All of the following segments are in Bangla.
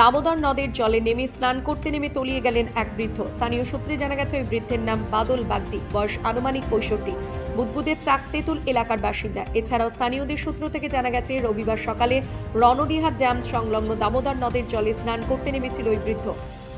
দামোদর নদের জলে নেমে স্নান করতে নেমে তলিয়ে গেলেন এক বৃদ্ধ। স্থানীয় সূত্রে জানা গেছে, ওই বৃদ্ধের নাম বাদল বাগদি, বয়স আনুমানিক পঁয়ষট্টি। বুদবুদের চাক তেঁতুল এলাকার বাসিন্দা। এছাড়াও স্থানীয়দের সূত্র থেকে জানা গেছে, রবিবার সকালে রণডিহার ড্যাম সংলগ্ন দামোদর নদের জলে স্নান করতে নেমেছিল ওই বৃদ্ধ।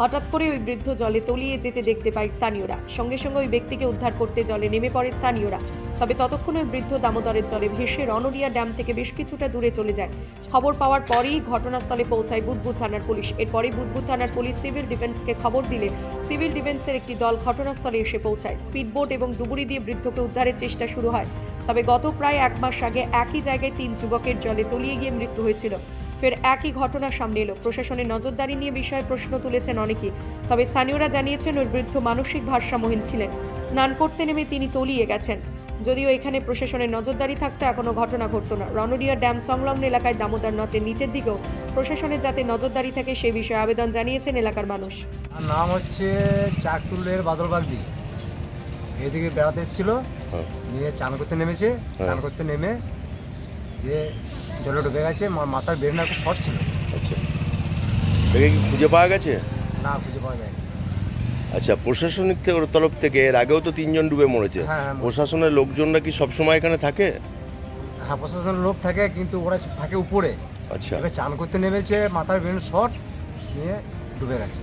হঠাৎ করে ওই বৃদ্ধ জলে তলিয়ে যেতে দেখতে পায় স্থানীয়রা। সঙ্গে সঙ্গে ওই ব্যক্তিকে উদ্ধার করতে জলে নেমে পড়ে স্থানীয়রা। তবে ততক্ষণে বৃদ্ধ দামোদরের জলে ভেসে রনডিয়া ড্যাম থেকে বেশ কিছুটা দূরে চলে যায়। খবর পাওয়ার পরেই ঘটনাস্থলে পৌঁছায় বুদবুদ থানার পুলিশ। এরপরেই বুদবুদ থানার পুলিশ সিভিল ডিফেন্সকে খবর দিলে সিভিল ডিফেন্সের একটি দল ঘটনাস্থলে এসে পৌঁছায়। স্পিডবোট এবং ডুবুরি দিয়ে বৃদ্ধকে উদ্ধারের চেষ্টা শুরু হয়। তবে গত প্রায় এক মাস আগে একই জায়গায় তিন যুবকের জলে তলিয়ে গিয়ে মৃত্যু হয়েছিল। ফের একই ঘটনা সামনে এলো। প্রশাসনের নজরদারি নিয়ে বিষয়ে প্রশ্ন তুলেছেন অনেকেই। তবে স্থানীয়রা জানিয়েছেন, ওই বৃদ্ধ মানসিক ভারসাম্যহীন ছিলেন। স্নান করতে নেমে তিনি তলিয়ে গেছেন। যদিও এখানে প্রশাসনের নজরদারি থাকতো এখনও ঘটনা ঘটত না। রনডিয়া ড্যাম সংলগ্ন এলাকায় দামোদর নচের নিচের দিকেও প্রশাসনের যাতে নজরদারি থাকে সে বিষয়ে আবেদন জানিয়েছেন এলাকার মানুষ। আর নাম হচ্ছে চাকতুলের বাদলবাগদি এদিকে বেড়াতে এসেছিল। হ্যাঁ। নিয়ে চান করতে নেমেছে। চান করতে নেমে যে জলে ডুবে গেছে মা- মাথার বেরোনা খুব শর্ট ছিল। আচ্ছা। খুঁজে পাওয়া গেছে? না খুঁজে পাওয়া যায়নি। আচ্ছা প্রশাসনিক তরফ থেকে এর আগেও তো তিনজন ডুবে মরেছে। হ্যাঁ, হ্যাঁ, প্রশাসনের লোকজনরা কি সবসময় এখানে থাকে? হ্যাঁ প্রশাসনের লোক থাকে কিন্তু ওরা থাকে উপরে। আচ্ছা। চান করতে নেমেছে মাথার বেরোনো শর্ট নিয়ে ডুবে গেছে।